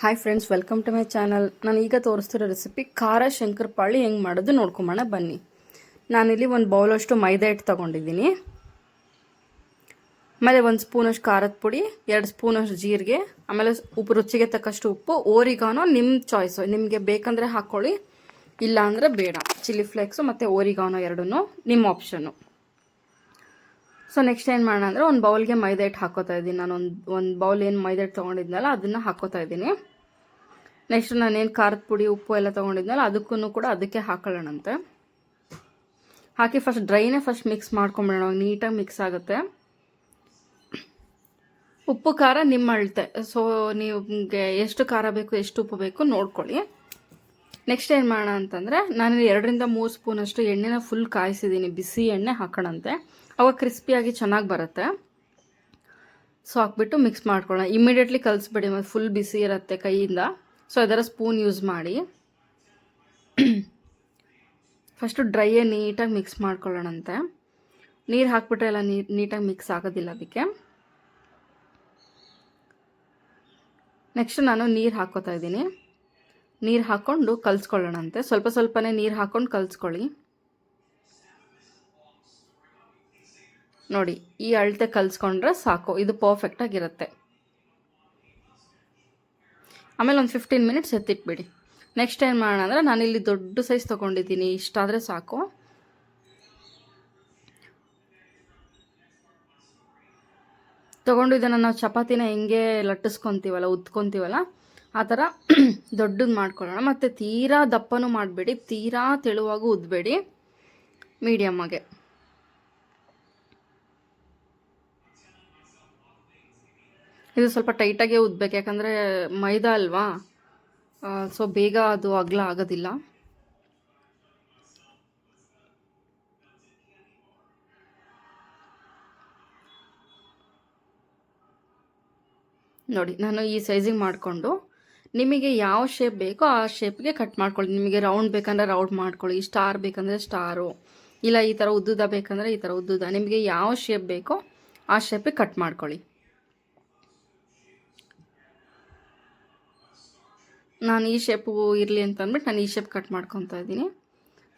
Hi friends welcome to my channel ನಾನು ಈಗ ತೋರಿಸ್ತಿರೋ recipe ಖಾರ ಶಂಕರಪಾಳಿ ಹೆಂಗೆ ಮಾಡೋದು ನೋಡ್ಕೊಂಬೋಣ ಬನ್ನಿ. ನಾನಿಲ್ಲಿ ಒಂದು ಬೌಲಷ್ಟು ಮೈದಾ ಹಿಟ್ಟು ತೊಗೊಂಡಿದ್ದೀನಿ. ಆಮೇಲೆ ಒಂದು ಸ್ಪೂನಷ್ಟು ಖಾರದ ಪುಡಿ, ಎರಡು ಸ್ಪೂನಷ್ಟು ಜೀರಿಗೆ, ಆಮೇಲೆ ಉಪ್ಪು, ರುಚಿಗೆ ತಕ್ಕಷ್ಟು ಉಪ್ಪು, ಓರಿಗಾನೋ ನಿಮ್ಮ ಚಾಯ್ಸು ನಿಮಗೆ ಬೇಕಂದರೆ ಹಾಕ್ಕೊಳ್ಳಿ ಇಲ್ಲ ಅಂದರೆ ಬೇಡ. ಚಿಲ್ಲಿ ಫ್ಲೇಕ್ಸು ಮತ್ತು ಓರಿಗಾನೋ ಎರಡೂ ನಿಮ್ಮ ಆಪ್ಷನ್ನು ಸೊ ನೆಕ್ಸ್ಟ್ ಏನು ಮಾಡೋಣ ಅಂದರೆ ಒಂದು ಬೌಲ್ಗೆ ಮೈದಾ ಹಿಟ್ಟು ಹಾಕೋತಾ ಇದ್ದೀನಿ. ನಾನು ಒಂದು ಒಂದು ಬೌಲ್ ಏನು ಮೈದಾ ಹಿಟ್ಟು ತೊಗೊಂಡಿದ್ನಲ್ಲ, ಅದನ್ನು ಹಾಕೋತಾ ಇದ್ದೀನಿ. ನೆಕ್ಸ್ಟ್ ನಾನೇನು ಖಾರದ ಪುಡಿ, ಉಪ್ಪು ಎಲ್ಲ ತೊಗೊಂಡಿದ್ನಲ್ಲ ಅದಕ್ಕೂ ಕೂಡ ಅದಕ್ಕೆ ಹಾಕೊಳ್ಳೋಣಂತೆ. ಹಾಕಿ ಫಸ್ಟ್ ಡ್ರೈನೇ ಫಸ್ಟ್ ಮಿಕ್ಸ್ ಮಾಡ್ಕೊಂಬಿಡೋಣ ನೀಟಾಗಿ ಮಿಕ್ಸ್ ಆಗುತ್ತೆ. ಉಪ್ಪು ಖಾರ ನಿಮ್ಮ ಅಳತೆ. ಸೊ ನಿಮಗೆ ಎಷ್ಟು ಖಾರ ಬೇಕು, ಎಷ್ಟು ಉಪ್ಪು ಬೇಕು ನೋಡ್ಕೊಳ್ಳಿ. ನೆಕ್ಸ್ಟ್ ಏನು ಮಾಡೋಣ ಅಂತಂದರೆ ನಾನು ಎರಡರಿಂದ ಮೂರು ಸ್ಪೂನಷ್ಟು ಎಣ್ಣೆನ ಫುಲ್ ಕಾಯಿಸಿದ್ದೀನಿ. ಬಿಸಿ ಎಣ್ಣೆ ಹಾಕೋಣಂತೆ. ಅವಾಗ ಕ್ರಿಸ್ಪಿಯಾಗಿ ಚೆನ್ನಾಗಿ ಬರುತ್ತೆ. ಸೊ ಹಾಕ್ಬಿಟ್ಟು ಮಿಕ್ಸ್ ಮಾಡ್ಕೊಳ್ಳೋಣ. ಇಮಿಡಿಯೇಟ್ಲಿ ಕಲಿಸ್ಬಿಡಿ ಮತ್ತು ಫುಲ್ ಬಿಸಿ ಇರುತ್ತೆ ಕೈಯಿಂದ. ಸೊ ಅದರ ಸ್ಪೂನ್ ಯೂಸ್ ಮಾಡಿ. ಫಸ್ಟು ಡ್ರೈಯೇ ನೀಟಾಗಿ ಮಿಕ್ಸ್ ಮಾಡ್ಕೊಳ್ಳೋಣಂತೆ. ನೀರು ಹಾಕ್ಬಿಟ್ರೆ ಎಲ್ಲ ನೀಟಾಗಿ ಮಿಕ್ಸ್ ಆಗೋದಿಲ್ಲ ಅದಕ್ಕೆ. ನೆಕ್ಸ್ಟ್ ನಾನು ನೀರು ಹಾಕೋತಾ ಇದ್ದೀನಿ. ನೀರು ಹಾಕ್ಕೊಂಡು ಕಲಿಸ್ಕೊಳ್ಳೋಣಂತೆ. ಸ್ವಲ್ಪ ಸ್ವಲ್ಪನೇ ನೀರು ಹಾಕ್ಕೊಂಡು ಕಲಿಸ್ಕೊಳ್ಳಿ. ನೋಡಿ, ಈ ಅಳತೆ ಕಲಿಸ್ಕೊಂಡ್ರೆ ಸಾಕು. ಇದು ಪರ್ಫೆಕ್ಟಾಗಿರುತ್ತೆ ಆಮೇಲೆ ಒಂದು ಫಿಫ್ಟೀನ್ ಮಿನಿಟ್ಸ್ ಎತ್ತಿಟ್ಬಿಡಿ. ನೆಕ್ಸ್ಟ್ ಏನು ಮಾಡೋಣ ಅಂದರೆ ನಾನಿಲ್ಲಿ ದೊಡ್ಡ ಸೈಜ್ ತೊಗೊಂಡಿದ್ದೀನಿ. ಇಷ್ಟಾದರೆ ಸಾಕು. ತೊಗೊಂಡು ಇದನ್ನು ನಾವು ಚಪಾತಿನ ಹೆಂಗೆ ಲಟ್ಟಿಸ್ಕೊತೀವಲ್ಲ, ಉತ್ಕೊತೀವಲ್ಲ ಆ ಥರ ದೊಡ್ಡದು ಮಾಡ್ಕೊಳ್ಳೋಣ. ಮತ್ತು ತೀರಾ ದಪ್ಪನೂ ಮಾಡಬೇಡಿ. ತೀರಾ ತೆಳುವಾಗೂ ಉದ್ದಬೇಡಿ ಮೀಡಿಯಮ್ಮಾಗೆ ಇದು ಸ್ವಲ್ಪ ಟೈಟಾಗೇ ಉದ್ಬೇಕು. ಯಾಕಂದರೆ ಮೈದಾ ಅಲ್ವಾ? ಸೊ ಬೇಗ ಅದು ಅಗಲ ಆಗೋದಿಲ್ಲ. ನೋಡಿ, ನಾನು ಈ ಸೈಜಿಗೆ ಮಾಡಿಕೊಂಡು ನಿಮಗೆ ಯಾವ ಶೇಪ್ ಬೇಕೋ ಆ ಶೇಪ್ಗೆ ಕಟ್ ಮಾಡ್ಕೊಳ್ಳಿ. ನಿಮಗೆ ರೌಂಡ್ ಬೇಕಂದ್ರೆ ರೌಂಡ್ ಮಾಡ್ಕೊಳ್ಳಿ. ಸ್ಟಾರ್ ಬೇಕಂದರೆ ಸ್ಟಾರು ಇಲ್ಲ, ಈ ಥರ ಉದ್ದುದ ಬೇಕಂದರೆ ಈ ಥರ ಉದ್ದುದ. ನಿಮಗೆ ಯಾವ ಶೇಪ್ ಬೇಕೋ ಆ ಶೇಪಿಗೆ ಕಟ್ ಮಾಡ್ಕೊಳ್ಳಿ. ನಾನು ಈ ಶೇಪು ಇರಲಿ ಅಂತ ಅಂದ್ಬಿಟ್ಟು ನಾನು ಈ ಶೇಪ್ ಕಟ್ ಮಾಡ್ಕೊತಾ ಇದ್ದೀನಿ.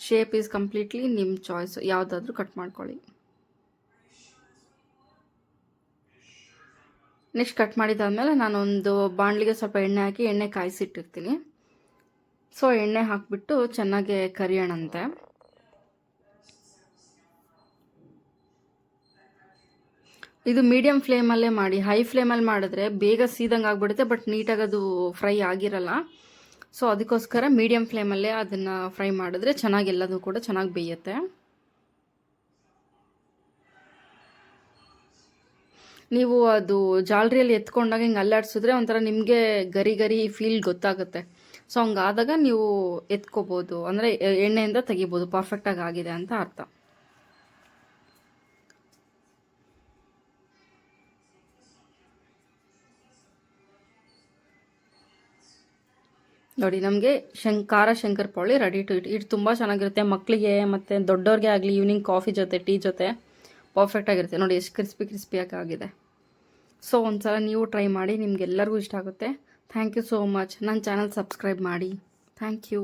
ಶೇಪ್ ಈಸ್ ಕಂಪ್ಲೀಟ್ಲಿ ನಿಮ್ಮ ಚಾಯ್ಸ್ ಯಾವುದಾದ್ರೂ ಕಟ್ ಮಾಡ್ಕೊಳ್ಳಿ. ನೆಕ್ಸ್ಟ್ ಕಟ್ ಮಾಡಿದಾದಮೇಲೆ ನಾನೊಂದು ಬಾಣಲಿಗೆ ಸ್ವಲ್ಪ ಎಣ್ಣೆ ಹಾಕಿ ಎಣ್ಣೆ ಕಾಯಿಸಿಟ್ಟಿರ್ತೀನಿ. ಸೊ ಎಣ್ಣೆ ಹಾಕಿಬಿಟ್ಟು ಚೆನ್ನಾಗಿ ಕರಿಯೋಣಂತೆ. ಇದು ಮೀಡಿಯಮ್ ಫ್ಲೇಮಲ್ಲೇ ಮಾಡಿ ಹೈ ಫ್ಲೇಮಲ್ಲಿ ಮಾಡಿದ್ರೆ ಬೇಗ ಸೀದಂಗೆ ಆಗಿಬಿಡುತ್ತೆ ಬಟ್ ನೀಟಾಗಿ ಅದು ಫ್ರೈ ಆಗಿರಲ್ಲ. ಸೊ ಅದಕ್ಕೋಸ್ಕರ ಮೀಡಿಯಮ್ ಫ್ಲೇಮಲ್ಲೇ ಅದನ್ನು ಫ್ರೈ ಮಾಡಿದ್ರೆ ಚೆನ್ನಾಗಿ ಎಲ್ಲದೂ ಕೂಡ ಚೆನ್ನಾಗಿ ಬೇಯುತ್ತೆ. ನೀವು ಅದು ಜಾಲರಿಯಲ್ಲಿ ಎತ್ಕೊಂಡಾಗ ಹಿಂಗೆ ಅಲ್ಲಾಡ್ಸಿದ್ರೆ ಒಂಥರ ನಿಮಗೆ ಗರಿ ಗರಿ ಫೀಲ್ ಗೊತ್ತಾಗುತ್ತೆ. ಸೊ ಹಂಗಾದಾಗ ನೀವು ಎತ್ಕೋಬೋದು. ಅಂದರೆ ಎಣ್ಣೆಯಿಂದ ತೆಗಿಬೋದು. ಪರ್ಫೆಕ್ಟಾಗಿ ಆಗಿದೆ ಅಂತ ಅರ್ಥ. ನೋಡಿ, ನಮಗೆ ಶಂಕ್ ಖಾರ ಶಂಕರಪಾಳಿ ರೆಡಿ ಟು ಇಟ್ ಇದು ತುಂಬ ಚೆನ್ನಾಗಿರುತ್ತೆ. ಮಕ್ಕಳಿಗೆ ಮತ್ತು ದೊಡ್ಡವ್ರಿಗೆ ಆಗಲಿ ಈವ್ನಿಂಗ್ ಕಾಫಿ ಜೊತೆ ಟೀ ಜೊತೆ. ಪರ್ಫೆಕ್ಟಾಗಿರುತ್ತೆ ನೋಡಿ, ಎಷ್ಟು ಕ್ರಿಸ್ಪಿ ಕ್ರಿಸ್ಪಿಯಾಗಿ ಆಗಿದೆ ಸೊ ಒಂದು ಸಲ ನೀವು ಟ್ರೈ ಮಾಡಿ, ನಿಮಗೆಲ್ಲರಿಗೂ ಇಷ್ಟ ಆಗುತ್ತೆ. ಥ್ಯಾಂಕ್ ಯು ಸೋ ಮಚ್ ನನ್ನ ಚಾನಲ್ ಸಬ್ಸ್ಕ್ರೈಬ್ ಮಾಡಿ. Thank you